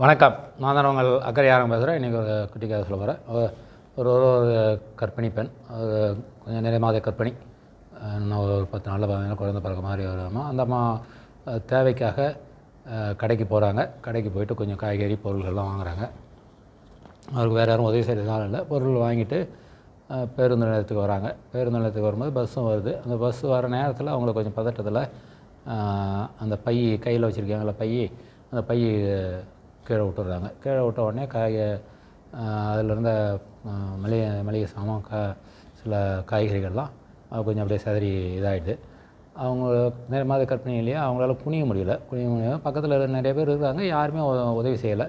வணக்கம். நான் தான் உங்கள் அக்கறையாரம் பேசுகிறேன் இன்றைக்கி ஒரு குட்டி கதை சொல்ல போகிறேன் ஒரு ஒரு ஒரு பெண் ஒரு கொஞ்சம் நிறைய மாத கற்பிணி. இன்னும் ஒரு பத்து நாளில் பதினாலு குழந்தை பிறக்க மாதிரி வருமா அந்த அம்மா தேவைக்காக கடைக்கு போகிறாங்க கடைக்கு போயிட்டு கொஞ்சம் காய்கறி பொருள்கள்லாம் வாங்குறாங்க. அவருக்கு வேறு யாரும் உதவி செய்கிறதுனால இல்லை. பொருள் வாங்கிட்டு பேருந்து நிலையத்துக்கு வராங்க. பேருந்து நிலையத்துக்கு வரும்போது பஸ்ஸும் வருது. அந்த பஸ் வர நேரத்தில் அவங்களுக்கு கொஞ்சம் பதட்டத்தில் அந்த பை கையில் வச்சுருக்காங்கள பை அந்த பை கீழே விட்டுறாங்க கீழே விட்ட உடனே காய அதில் இருந்த மளிகை மளிகை சாமான் கா சில காய்கறிகள்லாம் அது கொஞ்சம் அப்படியே சிதறி இதாகிடுது அவங்க நேர மாத இல்லையா அவங்களால குனிய முடியல. குனிய முடியல பக்கத்தில் நிறைய பேர் இருக்காங்க. யாருமே உதவி செய்யலை.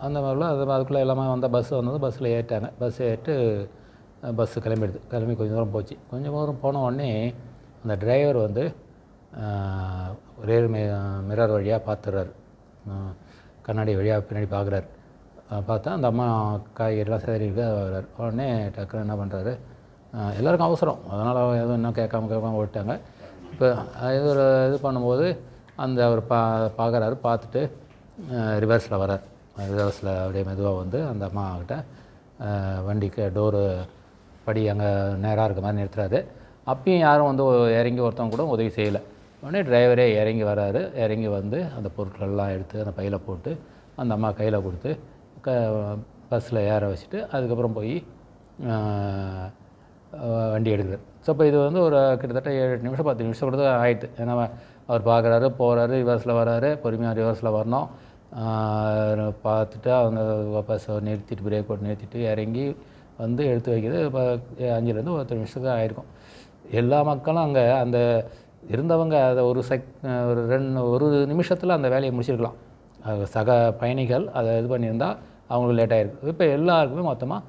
அந்த மாதிரிலாம் அது அதுக்குள்ளே எல்லாமே வந்த பஸ் வந்தது பஸ்ஸில் ஏறிட்டாங்க. பஸ் ஏறிட்டு பஸ்ஸு கிளம்பிடுது. கிளம்பி கொஞ்சம் தூரம் போச்சு. கொஞ்சம் தூரம் போன உடனே அந்த டிரைவர் வந்து ரேர் மிரர் வழியாக பார்த்துறாரு கண்ணாடி வழியாக பின்னாடி பார்க்குறாரு பார்த்தா அந்த அம்மா காய்கறிலாம் சேரி வர்றார் வர்றாரு. உடனே டக்குன்னு என்ன பண்ணுறாரு எல்லாருக்கும் அவசரம். அதனால் எதுவும் இன்னும் கேட்காம கேட்காம ஓட்டாங்க இப்போ இது ஒரு இது பண்ணும்போது அந்த அவர் பா பார்க்குறாரு பார்த்துட்டு ரிவர்ஸில் வரார் ரிவர்ஸில் அப்படியே மெதுவாக வந்து அந்த அம்மா கிட்ட வண்டிக்கு டோரு படி அங்கே நேராக இருக்க மாதிரி நிறுத்துறாரு. அப்பயும் யாரும் வந்து இறங்கி ஒருத்தவங்க கூட உதவி செய்யலை. உடனே டிரைவரே இறங்கி வராரு. இறங்கி வந்து அந்த பொருட்கள்லாம் எடுத்து அந்த பையில் போட்டு அந்த அம்மா கையில் கொடுத்து க பஸ்ஸில் ஏற வச்சுட்டு அதுக்கப்புறம் போய் வண்டி எடுக்கிறார். ஸோ இப்போ இது வந்து ஒரு கிட்டத்தட்ட ஏழு எட்டு நிமிஷம் பத்து நிமிஷம் கூட தான் ஏன்னா அவர் பார்க்குறாரு போகிறாரு ரிவர்ஸில் வராரு பொறுமையாக ரிவர்ஸில் வரணும். பார்த்துட்டு அவங்க பஸ்ஸை நிறுத்திட்டு பிரேக் போட்டு நிறுத்திட்டு இறங்கி வந்து எடுத்து வைக்கிறது இப்போ அஞ்சுலேருந்து பத்து நிமிஷத்துக்கு ஆகிருக்கும் எல்லா மக்களும் அங்கே அந்த இருந்தவங்க அதை ஒரு செக் ஒரு ரெண்டு ஒரு நிமிஷத்தில் அந்த வேலையை முடிச்சிருக்கலாம். சக பயணிகள் அதை இது பண்ணியிருந்தால் அவங்களுக்கு லேட் ஆகிருக்கு இப்போ எல்லாருக்குமே மொத்தமாக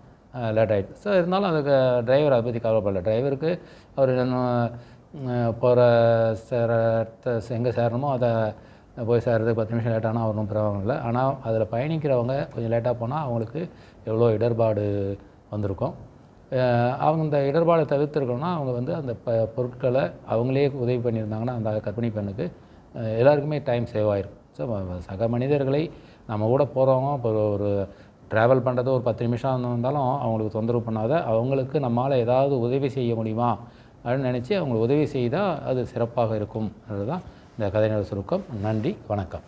லேட் ஆகிடுது ஸோ இருந்தாலும் அதுக்கு டிரைவர் அதை பற்றி கவலைப்படல. டிரைவருக்கு அவர் போகிற சேர எங்கே சேரணுமோ அதை போய் சேர்றதுக்கு பத்து நிமிஷம் லேட் ஆனால் ஒன்றும் பிரபலம் இல்லை. ஆனால் அதில் பயணிக்கிறவங்க கொஞ்சம் லேட்டாக போனால் அவங்களுக்கு எவ்வளோ இடர்பாடு வந்திருக்கும். அவங்க இந்த இடர்பாடை தவிர்த்துருக்கணும்னா அவங்க வந்து அந்த ப பொருட்களை அவங்களே உதவி பண்ணியிருந்தாங்கன்னா அந்த கர்ப்பிணி பெண்ணுக்கு எல்லாருக்குமே டைம் சேவ் ஆகிருக்கும். ஸோ சக மனிதர்களை நம்ம கூட போகிறவங்க இப்போ ஒரு- ட்ராவல் பண்ணுறது ஒரு பத்து நிமிஷம் இருந்தாலும் அவங்களுக்கு தொந்தரவு பண்ணாத அவங்களுக்கு நம்மால் ஏதாவது உதவி செய்ய முடியுமா அப்படின்னு நினச்சி அவங்களுக்கு உதவி செய்தால் அது சிறப்பாக இருக்கும். அதுதான் இந்த கதையினோட சுருக்கம். நன்றி வணக்கம்.